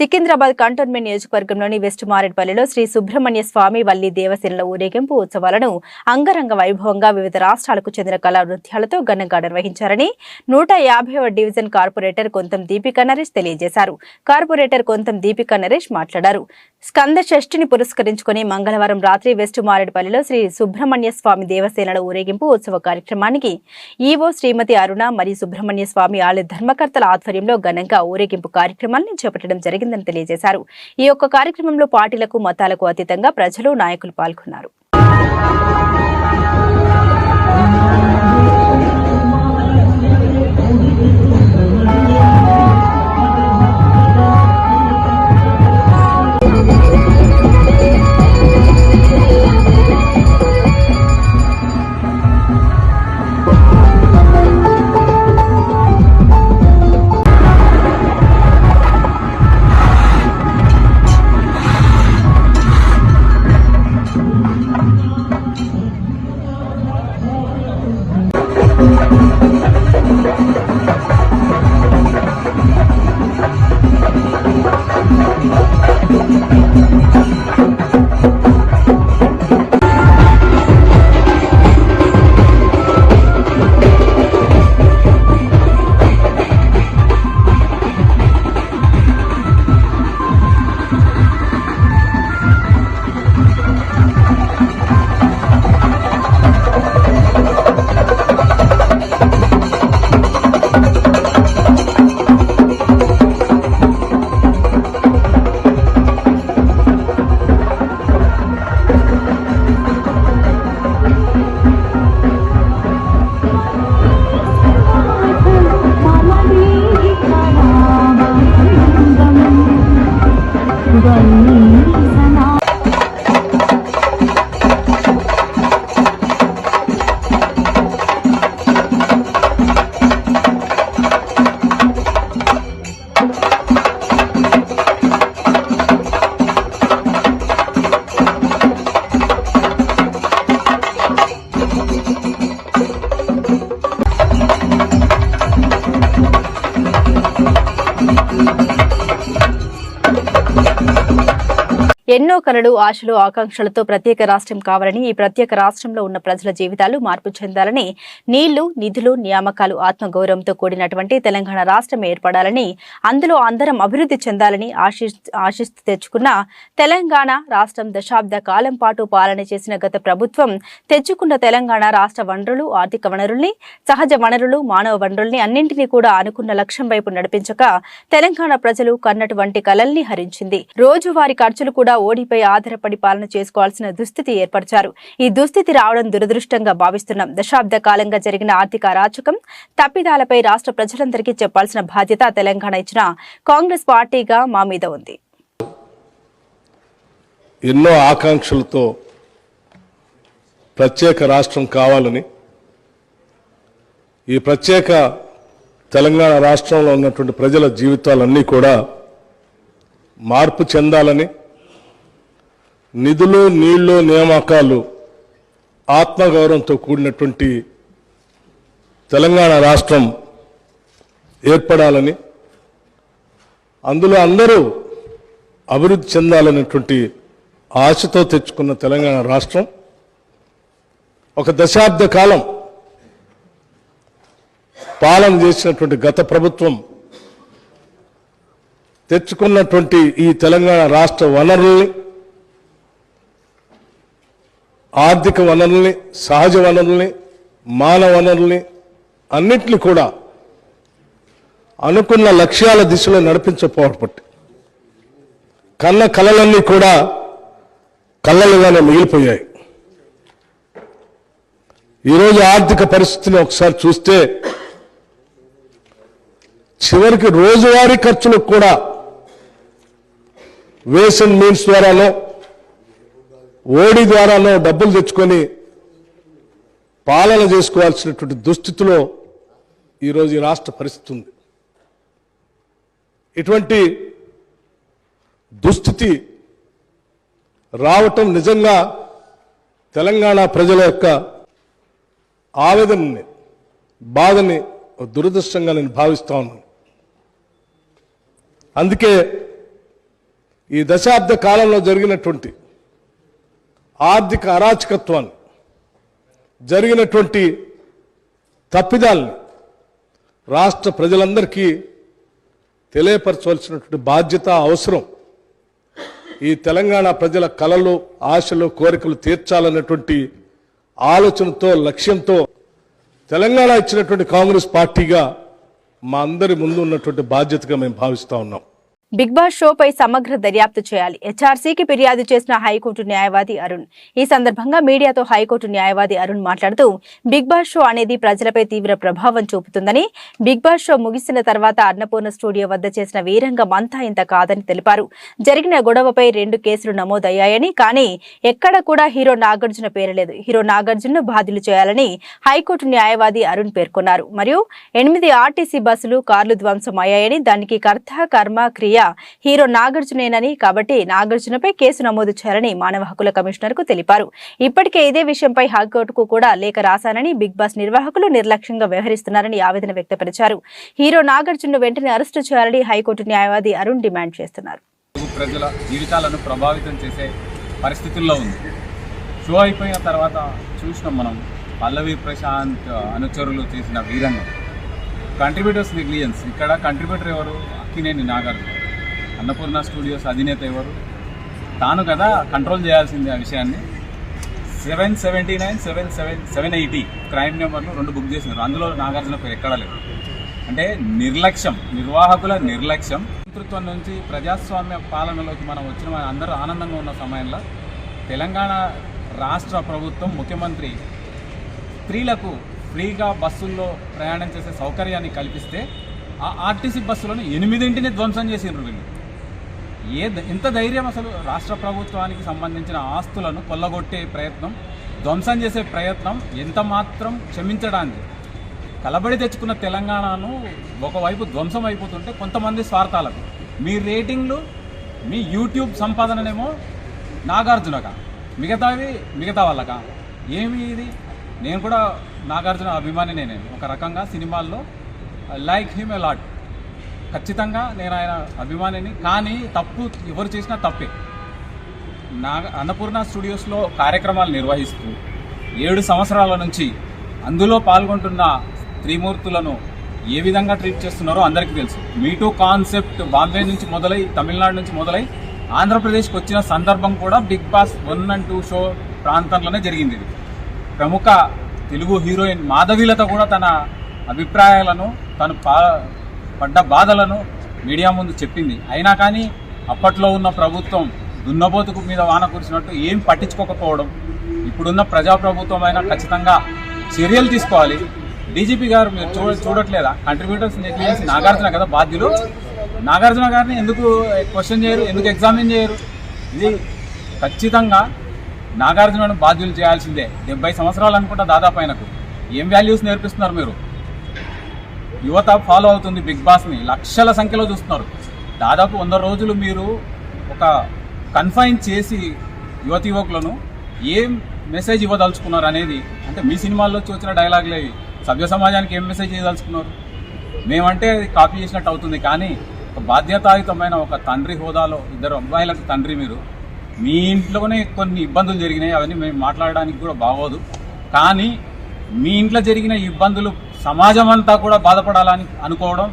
Secunderabad cantonment నియోజకవర్గంలోని west మారేడ్పల్లిలో శ్రీ సుబ్రహ్మణ్య స్వామి వల్లి దేవసేనల ఊరేగింపు ఉత్సవాలను అంగరంగ వైభవంగా వివిధ రాష్ట్రాలకు చెందిన కళా నృత్యాలతో ఘనంగా నిర్వహించారని నూట యాభైవ డివిజన్ కార్పొరేటర్ కొంతం దీపికా నరేష్ తెలియజేశారు. కార్పొరేటర్ కొంతం దీపికా నరేష్ మాట్లాడారు. స్కంద షష్ఠిని పురస్కరించుకుని మంగళవారం రాత్రి వెస్ట్ మారేడుపల్లిలో శ్రీ సుబ్రహ్మణ్య స్వామి దేవసేనల ఊరేగింపు ఉత్సవ కార్యక్రమానికి ఈవో శ్రీమతి అరుణ మరియు సుబ్రహ్మణ్య స్వామి ఆలయ ధర్మకర్తల ఆధ్వర్యంలో ఘనంగా ఊరేగింపు కార్యక్రమాలను చేపట్టడం జరిగింది. జరిగిందని తెలియజేశారు. ఈ యొక్క కార్యక్రమంలో పార్టీలకు మతాలకు అతీతంగా ప్రజలు నాయకులు పాల్గొన్నారు. Thank. ఎన్నో కలలు ఆశలు ఆకాంక్షలతో ప్రత్యేక రాష్ట్రం కావాలని ఈ ప్రత్యేక రాష్ట్రంలో ఉన్న ప్రజల జీవితాలు మార్పు చెందాలని నీళ్ళు నిధులు నియామకాలు ఆత్మగౌరవంతో కూడినటువంటి తెలంగాణ రాష్ట్రం ఏర్పడాలని అందులో అందరం అభివృద్ధి చెందాలని ఆశి ఆశిస్తూ తెచ్చుకున్న తెలంగాణ రాష్ట్రం దశాబ్ద కాలం పాటు పాలన చేసిన గత ప్రభుత్వం తెచ్చుకున్న తెలంగాణ రాష్ట్ర వనరులు ఆర్థిక వనరుల్ని సహజ వనరులు మానవ వనరుల్ని అన్నింటినీ కూడా అనుకున్న లక్ష్యం వైపు నడిపించక తెలంగాణ ప్రజలు కన్నటువంటి కలల్ని హరించింది. రోజువారీ ఖర్చులు కూడా ఓడిపై ఆధారపడి పాలన చేసుకోవాల్సిన దుస్థితి ఏర్పరిచారు. ఈ దుస్థితి రావడం దురదృష్టంగా భావిస్తున్నాం. దశాబ్ద కాలంగా జరిగిన ఆర్థిక అరాచకం తప్పిదాలపై రాష్ట్ర ప్రజలందరికీ చెప్పాల్సిన బాధ్యత తెలంగాణ ఇచ్చిన కాంగ్రెస్ పార్టీగా మా మీద ఉంది. ఎన్నో ఆకాంక్షలతో ప్రత్యేక రాష్ట్రం కావాలని ఈ ప్రత్యేక తెలంగాణ రాష్ట్రంలో ఉన్నటువంటి ప్రజల జీవితాలన్నీ కూడా మార్పు చెందాలని నిధులు నీళ్ళు నియామకాలు ఆత్మగౌరవంతో కూడినటువంటి తెలంగాణ రాష్ట్రం ఏర్పడాలని అందులో అందరూ అభివృద్ధి చెందాలనేటువంటి ఆశతో తెచ్చుకున్న తెలంగాణ రాష్ట్రం. ఒక దశాబ్ద కాలం పాలన చేసినటువంటి గత ప్రభుత్వం తెచ్చుకున్నటువంటి ఈ తెలంగాణ రాష్ట్ర వనరుల్ని ఆర్థిక వనరుల్ని సహజ వనరుల్ని మానవ వనరుల్ని అన్నింటినీ కూడా అనుకున్న లక్ష్యాల దిశలో నడిపించకపోవటం కన్న కళలన్నీ కూడా కళ్ళలుగానే మిగిలిపోయాయి. ఈరోజు ఆర్థిక పరిస్థితిని ఒకసారి చూస్తే చివరికి రోజువారీ ఖర్చులకు కూడా వేస్ అండ్ మీన్స్ ద్వారానో ఓడి ద్వారానో డబ్బులు తెచ్చుకొని పాలన చేసుకోవాల్సినటువంటి దుస్థితిలో ఈరోజు ఈ రాష్ట్ర పరిస్థితి ఉంది. ఇటువంటి దుస్థితి రావటం నిజంగా తెలంగాణ ప్రజల యొక్క ఆవేదనని బాధని దురదృష్టంగా నేను భావిస్తా ఉన్నాను. అందుకే ఈ దశాబ్ద కాలంలో జరిగినటువంటి ఆర్థిక అరాచకత్వాన్ని జరిగినటువంటి తప్పిదాలను రాష్ట్ర ప్రజలందరికీ తెలియపరచవలసినటువంటి బాధ్యత అవసరం. ఈ తెలంగాణ ప్రజల కలలు ఆశలు కోరికలు తీర్చాలన్నటువంటి ఆలోచనతో లక్ష్యంతో తెలంగాణ ఇచ్చినటువంటి కాంగ్రెస్ పార్టీగా మా అందరి ముందు ఉన్నటువంటి బాధ్యతగా మేము భావిస్తూ ఉన్నాం. బిగ్ బాస్ షోపై సమగ్ర దర్యాప్తు చేయాలి. హెచ్ఆర్సీకి ఫిర్యాదు చేసిన హైకోర్టు న్యాయవాది అరుణ్. ఈ సందర్భంగా మీడియాతో హైకోర్టు న్యాయవాది అరుణ్ మాట్లాడుతూ బిగ్ బాస్ షో అనేది ప్రజలపై తీవ్ర ప్రభావం చూపుతుందని బిగ్ బాస్ షో ముగిసిన తర్వాత అన్నపూర్ణ స్టూడియో వద్ద చేసిన వీరంగం అంతా ఇంత కాదని తెలిపారు. జరిగిన గొడవపై రెండు కేసులు నమోదయ్యాయని కానీ ఎక్కడ కూడా హీరో నాగార్జున పేరు లేదు హీరో నాగార్జున బాధ్యులు చేయాలని హైకోర్టు న్యాయవాది అరుణ్ పేర్కొన్నారు. మరియు ఎనిమిది ఆర్టీసీ బస్సులు కార్లు ధ్వంసం అయ్యాయని దానికి కర్త కర్మ క్రియ హీరో నాగార్జునేనని కాబట్టి నాగార్జునపై కేసు నమోదు చేయాలని మానవ హక్కుల కమిషనర్కు తెలిపారు. ఇప్పటికే ఇదే విషయంపై హైకోర్టుకు కూడా లేఖ రాశానని బిగ్ బాస్ నిర్వాహకులు నిర్లక్ష్యంగా వ్యవహరిస్తున్నారని ఆవేదన వ్యక్తపరిచారు. హీరో నాగార్జున వెంటనే అరెస్టు చేయాలని హైకోర్టు న్యాయవాది అరుణ్ డిమాండ్ చేస్తున్నారు. ప్రజల జీవితాలను ప్రభావితం చేసే పరిస్థితుల్లో ఉంది. షో అయిపోయిన తర్వాత చూసినాం మనం పల్లవి ప్రశాంత్ అనుచరులు చేసిన వీరంగం. కంట్రిబ్యూటర్స్ నెగ్లిజెన్స్ ఇక్కడ కంట్రిబ్యూటర్ ఎవరు? అక్కినేని నాగార్జున. అన్నపూర్ణ స్టూడియోస్ అధినేత ఎవరు? తాను కదా కంట్రోల్ చేయాల్సింది ఆ విషయాన్ని. Seven seventy nine seven seven seven eighty crime నెంబర్లు రెండు బుక్ చేసినారు. అందులో నాగార్జున పేరు ఎక్కడా లేదు. అంటే నిర్లక్ష్యం నిర్వాహకుల నిర్లక్ష్యం. నేతృత్వం నుంచి ప్రజాస్వామ్య పాలనలోకి మనం వచ్చిన మన అందరూ ఆనందంగా ఉన్న సమయంలో తెలంగాణ రాష్ట్ర ప్రభుత్వం ముఖ్యమంత్రి స్త్రీలకు ఫ్రీగా బస్సుల్లో ప్రయాణం చేసే సౌకర్యాన్ని కల్పిస్తే ఆ ఆర్టీసీ బస్సులను ఎనిమిదింటిని ధ్వంసం చేసిండ్రు వీళ్ళు. ఏ ఎంత ధైర్యం అసలు రాష్ట్ర ప్రభుత్వానికి సంబంధించిన ఆస్తులను కొల్లగొట్టే ప్రయత్నం ధ్వంసం చేసే ప్రయత్నం ఎంత మాత్రం క్షమించడానికి? కలబడి తెచ్చుకున్న తెలంగాణను ఒకవైపు ధ్వంసం అయిపోతుంటే కొంతమంది స్వార్థాలకు. మీ రేటింగ్లు మీ యూట్యూబ్ సంపాదననేమో నాగార్జునగా మిగతావి మిగతా వాళ్ళకా? ఏమి ఇది? నేను కూడా నాగార్జున అభిమాని నేను. ఒక రకంగా సినిమాల్లో లైక్ హిమ్ అలాట్ ఖచ్చితంగా నేను ఆయన అభిమానిని కానీ తప్పు ఎవరు చేసినా తప్పే. నాగ అన్నపూర్ణ స్టూడియోస్లో కార్యక్రమాలు నిర్వహిస్తూ ఏడు సంవత్సరాల నుంచి అందులో పాల్గొంటున్న త్రిమూర్తులను ఏ విధంగా ట్రీట్ చేస్తున్నారో అందరికీ తెలుసు. మీటూ కాన్సెప్ట్ బాంబే నుంచి మొదలై తమిళనాడు నుంచి మొదలై ఆంధ్రప్రదేశ్కి వచ్చిన సందర్భం కూడా Bigg Boss one and two show ప్రాంతంలోనే జరిగింది ఇది. ప్రముఖ తెలుగు హీరోయిన్ మాధవీలత కూడా తన అభిప్రాయాలను తను పా పడ్డ బాధలను మీడియా ముందు చెప్పింది. అయినా కానీ అప్పట్లో ఉన్న ప్రభుత్వం దున్నపోతుకు మీద వాన కురిసినట్టు ఏం పట్టించుకోకపోవడం ఇప్పుడున్న ప్రజాప్రభుత్వం అయినా ఖచ్చితంగా చర్యలు తీసుకోవాలి. డీజీపీ గారు మీరు చూ చూడట్లేదా? కంట్రిబ్యూటర్స్ నెగ్లిజెన్స్ నాగార్జున కదా బాధ్యులు. నాగార్జున గారిని ఎందుకు క్వశ్చన్ చేయరు ఎందుకు ఎగ్జామిన్ చేయరు? ఇది ఖచ్చితంగా నాగార్జునను బాధ్యులు చేయాల్సిందే. డెబ్బై సంవత్సరాలు అనుకుంటా దాదాపు ఆయనకు. ఏం వాల్యూస్ నేర్పిస్తున్నారు మీరు? యువత ఫాలో అవుతుంది బిగ్ బాస్ని లక్షల సంఖ్యలో చూస్తున్నారు. దాదాపు వంద రోజులు మీరు ఒక కన్ఫైన్ చేసి యువతి యువకులను ఏం మెసేజ్ ఇవ్వదలుచుకున్నారు అనేది అంటే మీ సినిమాల్లో చూసిన వచ్చిన డైలాగులు సభ్య సమాజానికి ఏం మెసేజ్ ఇవ్వదలుచుకున్నారు మేమంటే అది కాపీ చేసినట్టు అవుతుంది కానీ ఒక బాధ్యతాయుతమైన ఒక తండ్రి హోదాలో ఇద్దరు అబ్బాయిలకు తండ్రి మీరు. మీ ఇంట్లోనే కొన్ని ఇబ్బందులు జరిగినాయి అవన్నీ మేము మాట్లాడడానికి కూడా బాగోదు. కానీ మీ ఇంట్లో జరిగిన ఇబ్బందులు సమాజం అంతా కూడా బాధపడాలని అనుకోవడం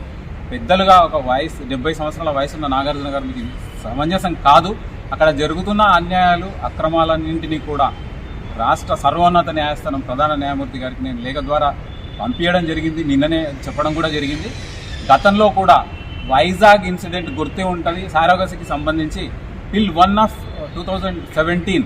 పెద్దలుగా ఒక వయసు డెబ్బై సంవత్సరాల వయసున్న నాగార్జున గారు మీకు సమంజసం కాదు. అక్కడ జరుగుతున్న అన్యాయాలు అక్రమాలన్నింటినీ కూడా రాష్ట్ర సర్వోన్నత న్యాయస్థానం ప్రధాన న్యాయమూర్తి గారికి నేను లేఖ ద్వారా పంపించడం జరిగింది. నిన్ననే చెప్పడం కూడా జరిగింది. గతంలో కూడా వైజాగ్ ఇన్సిడెంట్ గుర్తే ఉంటుంది. సారోగసికి సంబంధించి till one of two thousand seventeen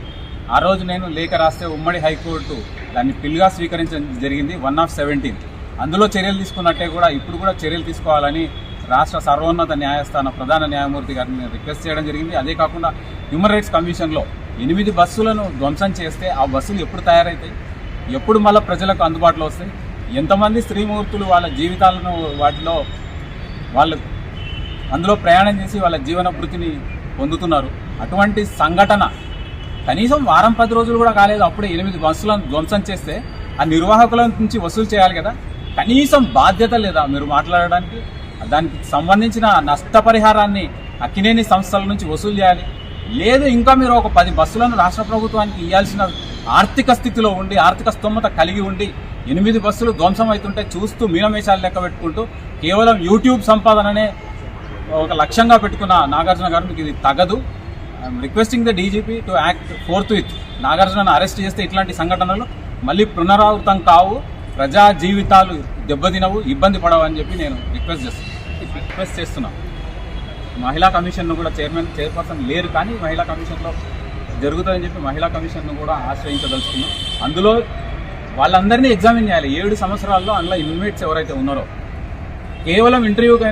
ఆ రోజు నేను లేఖ రాస్తే ఉమ్మడి హైకోర్టు దాన్ని పిల్గా స్వీకరించడం జరిగింది. One of seventeen. అందులో చర్యలు తీసుకున్నట్టే కూడా ఇప్పుడు కూడా చర్యలు తీసుకోవాలని రాష్ట్ర సర్వోన్నత న్యాయస్థాన ప్రధాన న్యాయమూర్తి గారిని రిక్వెస్ట్ చేయడం జరిగింది. అదే కాకుండా హ్యూమన్ రైట్స్ కమిషన్లో ఎనిమిది బస్సులను ధ్వంసం చేస్తే ఆ బస్సులు ఎప్పుడు తయారవుతాయి ఎప్పుడు మళ్ళీ ప్రజలకు అందుబాటులో వస్తాయి? ఎంతమంది స్త్రీమూర్తులు వాళ్ళ జీవితాలను వాటిలో వాళ్ళు అందులో ప్రయాణం చేసి వాళ్ళ జీవన వృత్తిని పొందుతున్నారు? అటువంటి సంఘటన కనీసం వారం పది రోజులు కూడా కాలేదు. అప్పుడే ఎనిమిది బస్సులను ధ్వంసం చేస్తే ఆ నిర్వాహకుల నుంచి వసూలు చేయాలి కదా? కనీసం బాధ్యత లేదా మీరు మాట్లాడడానికి దానికి సంబంధించిన నష్టపరిహారాన్ని అక్కినేని సంస్థల నుంచి వసూలు చేయాలి. లేదు ఇంకా మీరు ఒక పది బస్సులను రాష్ట్ర ప్రభుత్వానికి ఇవ్వాల్సిన ఆర్థిక స్థితిలో ఉండి ఆర్థిక స్తోమత కలిగి ఉండి ఎనిమిది బస్సులు ధ్వంసం అవుతుంటే చూస్తూ మీనమేషాలు లెక్క పెట్టుకుంటూ కేవలం యూట్యూబ్ సంపాదననే ఒక లక్ష్యంగా పెట్టుకున్న నాగార్జున గారు మీకు ఇది తగదు. I'm requesting the DGP to act forthwith నాగార్జునను arrest చేస్తే ఇట్లాంటి సంఘటనలు మళ్ళీ పునరావృతం కావు. ప్రజా జీవితాలు దెబ్బతినవు ఇబ్బంది పడవు అని చెప్పి నేను రిక్వెస్ట్ చేస్తున్నాను రిక్వెస్ట్ చేస్తున్నాను మహిళా కమిషన్ను కూడా చైర్మన్ చైర్పర్సన్ లేరు కానీ మహిళా కమిషన్లో జరుగుతుందని చెప్పి మహిళా కమిషన్ను కూడా ఆశ్రయించదలుచుకున్నాం. అందులో వాళ్ళందరినీ ఎగ్జామిన్ చేయాలి. ఏడు సంవత్సరాల్లో అందులో ఇన్మేట్స్ ఎవరైతే ఉన్నారో కేవలం ఇంటర్వ్యూకి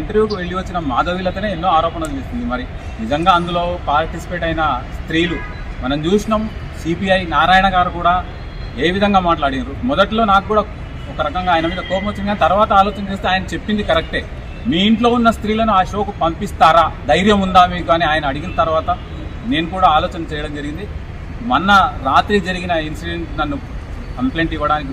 ఇంటర్వ్యూకి వెళ్ళి వచ్చిన మాధవీలతోనే ఎన్నో ఆరోపణలు చేస్తుంది. మరి నిజంగా అందులో పార్టిసిపేట్ అయిన స్త్రీలు మనం చూసినాం. సిపిఐ నారాయణ గారు కూడా ఏ విధంగా మాట్లాడినారు? మొదట్లో నాకు కూడా ఒక రకంగా ఆయన మీద కోపం వచ్చింది కానీ తర్వాత ఆలోచన చేస్తే ఆయన చెప్పింది కరెక్టే. మీ ఇంట్లో ఉన్న స్త్రీలను ఆ షోకు పంపిస్తారా? ధైర్యం ఉందా మీకు అని ఆయన అడిగిన తర్వాత నేను కూడా ఆలోచన చేయడం జరిగింది. మొన్న రాత్రి జరిగిన ఇన్సిడెంట్ నన్ను కంప్లైంట్ ఇవ్వడానికి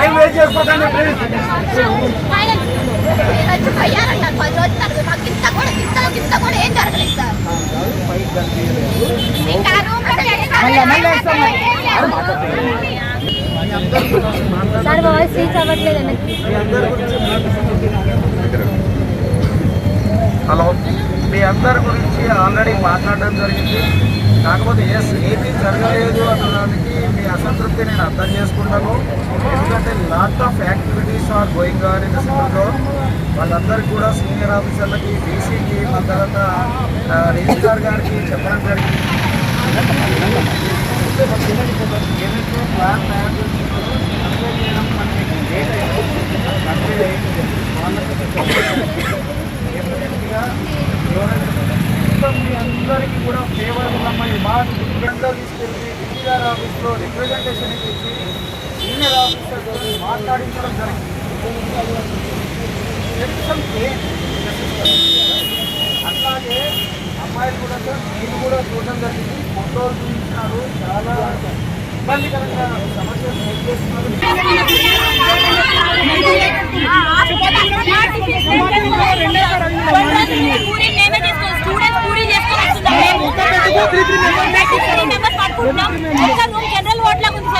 Time waste చేసుకోకండి అయ్యారంటారు పది రోజులు తర్వాత మాకు ఇంత కూడా ఇంతలో ఇంత కూడా ఏం జరగలేదు సార్ ఇంకా రూమ్ సార్ వాయిస్ రీచ్ అవ్వట్లేదు హలో మీ అందరి గురించి ఆల్రెడీ మాట్లాడడం జరిగింది. కాకపోతే ఎస్ ఏమీ జరగలేదు అన్నదానికి మీ అసంతృప్తి నేను అర్థం చేసుకుంటాను. ఎందుకంటే lot of activities are going on in సిటీలో వాళ్ళందరికీ కూడా సీనియర్ ఆఫీసర్లకి బీసీకి మన తర్వాత ఆ, గారికి చెప్పడం జరిగింది. ఏదైతే ప్లాన్ తయారు కన్వే చేయడం మనకి కన్వే వాళ్ళకి డెఫినెట్గా మొత్తం మీ అందరికీ కూడా ఫేవర్ ఉన్నమ్మాయి మా డిఫరెంట్గా తీసుకెళ్ళి డిపి గారి ఆఫీస్లో రిప్రజెంటేషన్ ఇచ్చి సీనియర్ ఆఫీసర్తో మాట్లాడించడం జరిగింది There is some change in the system. అట్లాగే అమ్మాయిలు కూడా సార్ నేను కూడా చూడడం జరిగింది ఫోటోలు చూపించినారు చాలా ఇబ్బందికరంగా సమస్యలు ఫేస్ చేస్తున్నారు జనరల్ వార్డ్ లాగా ఉంది సార్ నలభై మంది ఉంటే ఒక రూమ్లో వేరే రూమ్లో ఒక రూమ్ వచ్చిన మేము మాట్లాడుతుంటే మేము పూరి చేసుకుంటున్నాం. బస్సెస్ లేదండి. Two weeks నుంచి protest చేస్తున్నాం సార్. Response లేదు.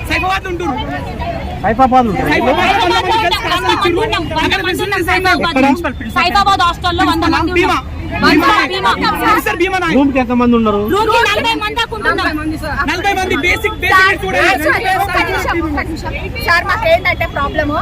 విద్యార్థులం సార్ వార్డ్ సైబాబాద్ హాస్టల్లో వంద మంది ఉన్నాం. బీమా. రూమ్కి ఎంత మంది ఉన్నారు రూమ్కి నలభై మంది దాకా ఉంటున్నాం. నలభై మంది బేసిక్ సార్ మాకేంటంటే ప్రాబ్లము